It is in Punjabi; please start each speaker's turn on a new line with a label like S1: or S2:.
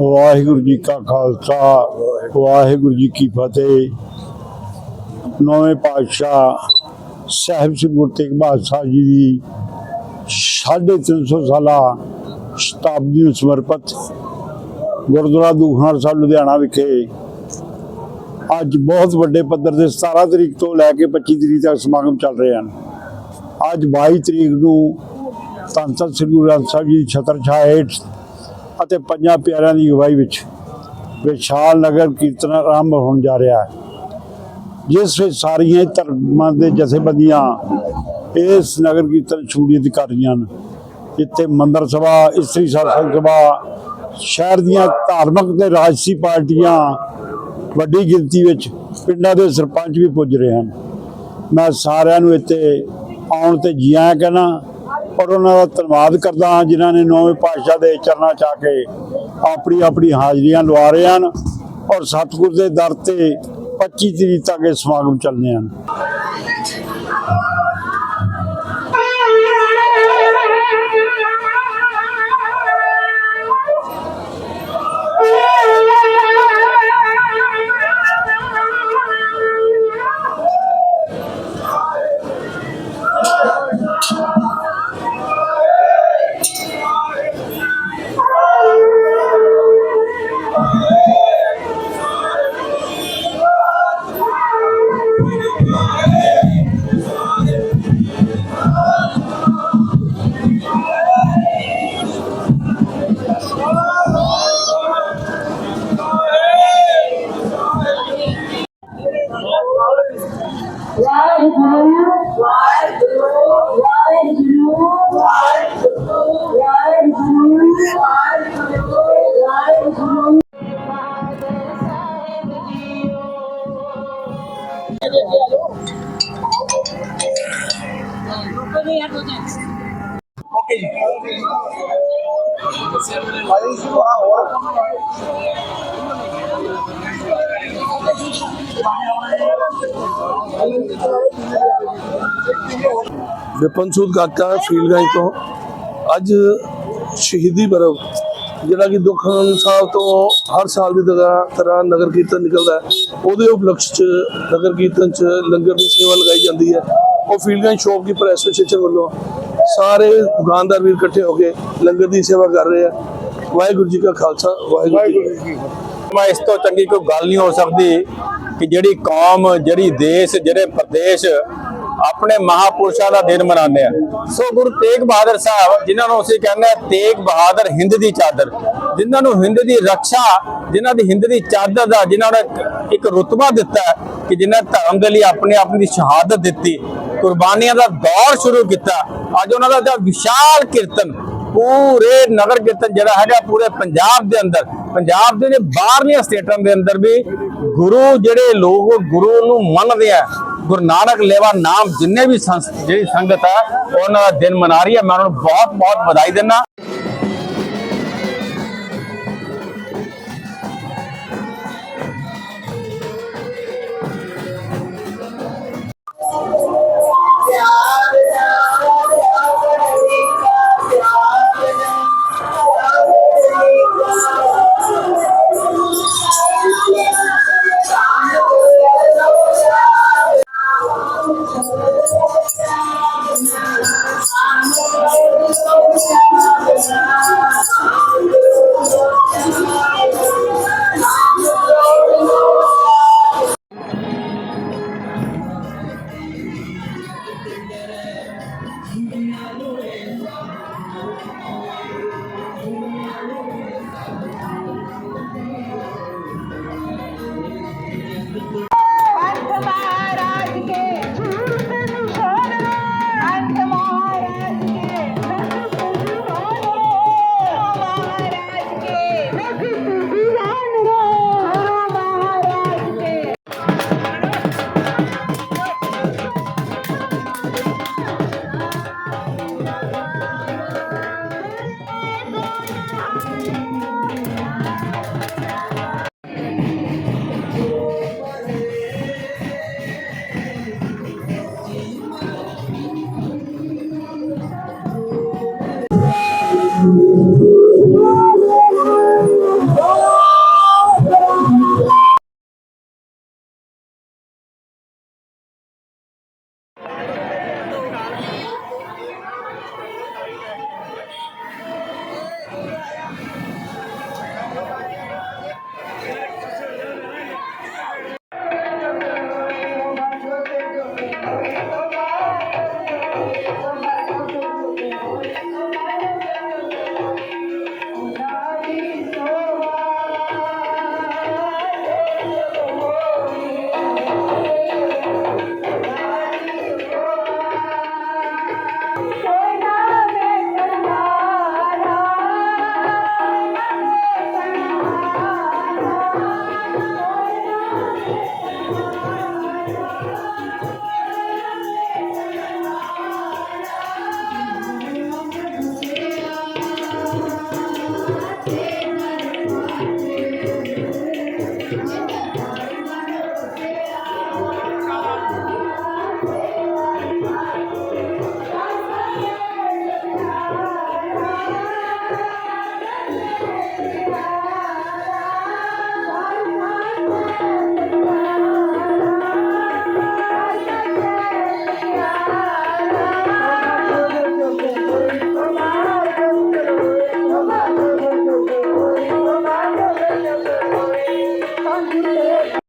S1: ਵਾਹਿਗੁਰੂ ਜੀ ਕਾ ਖਾਲਸਾ, ਵਾਹਿਗੁਰੂ ਜੀ ਕੀ ਫਤਿਹ। ਨੌਵੇਂ ਪਾਤਸ਼ਾਹ ਸਾਹਿਬ ਸ੍ਰੀ ਗੁਰੂ ਤੇਗ ਬਹਾਦਰ ਸਾਹਿਬ ਜੀ ਦੀ 350 ਸਾਲਾ ਸ਼ਤਾਬਦੀ ਨੂੰ ਸਮਰਪਿਤ ਗੁਰਦੁਆਰਾ ਦੂਖਨਿਵਾਰਨ ਸਾਹਿਬ ਲੁਧਿਆਣਾ ਵਿਖੇ ਅੱਜ ਬਹੁਤ ਵੱਡੇ ਪੱਧਰ ਦੇ 17 ਤਰੀਕ ਤੋਂ ਲੈ ਕੇ 25 ਤਰੀਕ ਤੱਕ ਸਮਾਗਮ ਚੱਲ ਰਹੇ ਹਨ। ਅੱਜ 22 ਤਰੀਕ ਨੂੰ ਧੰਨ ਧੰਨ ਸ੍ਰੀ ਗੁਰੂ ਗ੍ਰੰਥ ਸਾਹਿਬ ਜੀ ਦੀ ਛਤਰ ਛਾਇਆ ਹੇਠ ਅਤੇ ਪੰਜਾਂ ਪਿਆਰਿਆਂ ਦੀ ਅਗਵਾਈ ਵਿੱਚ ਵਿਸ਼ਾਲ ਨਗਰ ਕੀਰਤਨ ਆਰੰਭ ਹੋਣ ਜਾ ਰਿਹਾ ਹੈ ਜਿਸ ਵਿੱਚ ਸਾਰੀਆਂ ਧਰਮਾਂ ਦੇ ਜਥੇਬੰਦੀਆਂ ਇਸ ਨਗਰ ਕੀਰਤਨ ਛੂਰੀਅਤ ਕਰ ਰਹੀਆਂ ਹਨ ਜਿੱਥੇ ਮੰਦਰ ਸਭਾ ਇਸਤਰੀ ਸਾਸਨ ਸਭਾ ਸ਼ਹਿਰ ਦੀਆਂ ਧਾਰਮਿਕ ਤੇ ਰਾਜਸੀ ਪਾਰਟੀਆਂ ਵੱਡੀ ਗਿਣਤੀ ਵਿੱਚ ਪਿੰਡਾਂ ਦੇ ਸਰਪੰਚ ਵੀ ਪੁੱਜ ਰਹੇ ਹਨ ਮੈਂ ਸਾਰਿਆਂ ਨੂੰ ਇੱਥੇ ਆਉਣ ਤੇ ਜੀ ਆਇਆਂ ਕਹਿਣਾ ਔਰ ਉਹਨਾਂ ਦਾ ਧੰਨਵਾਦ ਕਰਦਾ ਹਾਂ ਜਿਨ੍ਹਾਂ ਨੇ ਨੌਵੇਂ ਪਾਤਸ਼ਾਹ ਦੇ ਚਰਨਾਂ ਚ ਆ ਕੇ ਆਪਣੀ ਆਪਣੀ ਹਾਜ਼ਰੀਆਂ ਲਵਾ ਰਹੇ ਹਨ ਔਰ ਸਤਿਗੁਰ ਦੇ ਦਰ ਤੇ 25 ਤਰੀਕ ਤੱਕ ਇਹ ਸਮਾਗਮ ਚੱਲਣੇ ਹਨ।
S2: ਵਾਹਿਗੁਰੂ ਵਾਹਿਗੁਰੂ ਵਾਹਿਗੁਰੂ ਵਾਹਿਗੁਰੂ
S3: ਵਿਪਨ ਸੂਦ ਕਾਕਾ ਫੀਲਡਗੰਜ ਤੋਂ ਅੱਜ ਸ਼ਹੀਦੀ ਪਰਵ, ਜਿਹੜਾ ਕਿ ਦੁਖਨ ਸਾਹਿਬ ਤੋਂ ਹਰ ਸਾਲ ਦੀ ਤਰ੍ਹਾਂ ਨਗਰ ਕੀਰਤਨ ਨਿਕਲਦਾ ਉਹਦੇ ਉਪਲਕਸ਼ ਚ ਨਗਰ ਕੀਰਤਨ ਚ ਲੰਗਰ ਦੀ ਸੇਵਾ ਲਗਾਈ ਜਾਂਦੀ ਹੈ। ਉਹ ਫੀਲਡਗੰਜ ਸ਼ੌਪਕੀਪਰ ਐਸੋਸੀਏਸ਼ਨ ਵੱਲੋਂ ਸਾਰੇ ਦੁਕਾਨਦਾਰ ਵੀਰ ਇਕੱਠੇ ਹੋ ਕੇ ਲੰਗਰ ਦੀ ਸੇਵਾ ਕਰ ਰਹੇ ਆ। ਵਾਹਿਗੁਰੂ ਜੀ ਕਾ ਖਾਲਸਾ, ਵਾਹਿਗੁਰੂ ਜੀ ਕੀ ਫਤਿਹ।
S4: ਮੈਂ ਇਸ ਤੋਂ ਚੰਗੀ ਕੋਈ ਗੱਲ ਨਹੀਂ ਹੋ ਸਕਦੀ ਕਿ ਜਿਹੜੀ ਕੌਮ, ਜਿਹੜੀ ਦੇਸ਼, ਜਿਹੜੇ ਪ੍ਰਦੇਸ਼ ਆਪਣੇ ਮਹਾਪੁਰਸ਼ਾਂ ਦਾ ਦਿਨ ਮਨਾਉਂਦੇ ਆ। ਸੋ ਗੁਰੂ ਤੇਗ ਬਹਾਦਰ ਸਾਹਿਬ, ਜਿਨ੍ਹਾਂ ਨੂੰ ਅਸੀਂ ਕਹਿੰਦੇ ਆ ਤੇਗ ਬਹਾਦਰ ਹਿੰਦ ਦੀ ਚਾਦਰ, ਜਿਨ੍ਹਾਂ ਨੂੰ ਹਿੰਦ ਦੀ ਰੱਖਿਆ, ਜਿਨ੍ਹਾਂ ਦੀ ਹਿੰਦ ਦੀ ਚਾਦਰ ਦਾ ਜਿਨ੍ਹਾਂ ਨੇ ਇੱਕ- ਰੁਤਬਾ ਦਿੱਤਾ ਕਿ ਜਿਨ੍ਹਾਂ ਧਰਮ ਦੇ ਲਈ ਆਪਣੇ ਆਪ ਦੀ ਸ਼ਹਾਦਤ ਦਿੱਤੀ, ਕੁਰਬਾਨੀਆਂ ਦਾ ਦੌਰ ਸ਼ੁਰੂ ਕੀਤਾ। ਅੱਜ ਉਹਨਾਂ ਦਾ ਜਿਹੜਾ ਵਿਸ਼ਾਲ ਕੀਰਤਨ, ਪੂਰੇ ਨਗਰ ਕੀਰਤਨ ਜਿਹੜਾ ਹੈਗਾ, ਪੂਰੇ ਪੰਜਾਬ ਦੇ ਅੰਦਰ ਪੰਜਾਬ ਦੇ ਨੇ ਬਾਹਰਲੀਆਂ ਸਟੇਟਾਂ ਦੇ ਅੰਦਰ ਵੀ ਗੁਰੂ ਜਿਹੜੇ ਲੋਕ ਗੁਰੂ ਨੂੰ ਮੰਨਦੇ ਆ। ਗੁਰੂ ਨਾਨਕ ਲੇਵਾ ਨਾਮ ਜਿੰਨੇ ਵੀ ਸੰਸ- ਜਿਹੜੀ ਸੰਗਤ ਹੈ ਉਹਨਾਂ ਦਾ ਦਿਨ ਮਨਾ ਰਹੀ ਹੈ ਮੈਂ ਉਹਨਾਂ ਨੂੰ ਬਹੁਤ ਬਹੁਤ ਵਧਾਈ ਦਿੰਦਾ।